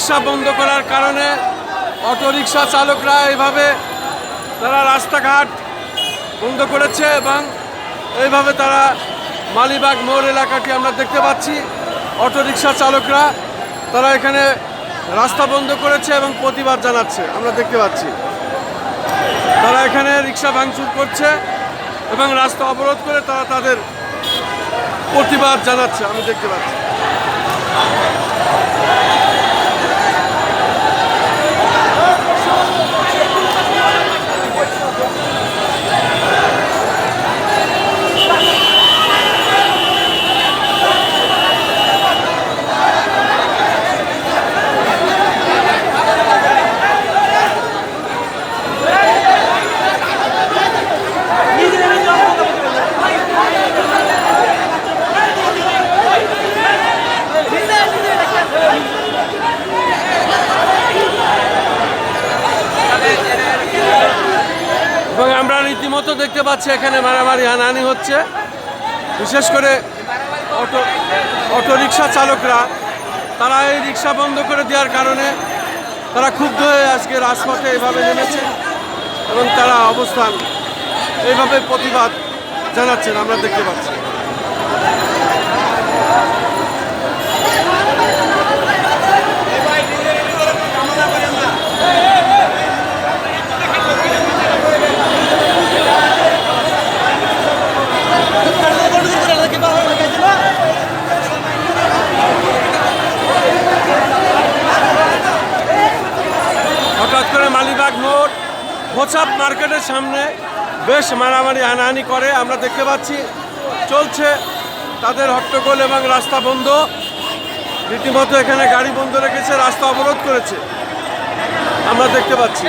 রিক্সা বন্ধ করার কারণে অটো রিক্সা চালকরা এইভাবে তারা রাস্তাঘাট বন্ধ করেছে এবং এইভাবে তারা মালিবাগ মোড় এলাকাটি আমরা দেখতে পাচ্ছি। অটো রিক্সা চালকরা তারা এখানে রাস্তা বন্ধ করেছে এবং প্রতিবাদ জানাচ্ছে। আমরা দেখতে পাচ্ছি। তারা এখানে রিক্সা ভাঙচুর করছে এবং রাস্তা অবরোধ করে তারা তাদের প্রতিবাদ জানাচ্ছে। আমি দেখতে পাচ্ছি এবং আমরা দেখতে পাচ্ছি এখানে মারামারি হানাহানি হচ্ছে। বিশেষ করে অটো অটো রিক্সা চালকরা, তারা এই রিক্সা বন্ধ করে দেওয়ার কারণে তারা ক্ষুব্ধ হয়ে আজকে রাজপথে এভাবে নেমেছে এবং তারা অবস্থান এইভাবে প্রতিবাদ জানাচ্ছেন, আমরা দেখতে পাচ্ছি। হঠাৎ করে মালিবাগ মোড় হোসাপ মার্কেটের সামনে বেশ মারামারি, হানাহানি করে। আমরা দেখতে পাচ্ছি, চলছে তাদের হট্টগোল এবং রাস্তা বন্ধ। রীতিমতো এখানে গাড়ি বন্ধ রেখেছে, রাস্তা অবরোধ করেছে। আমরা দেখতে পাচ্ছি।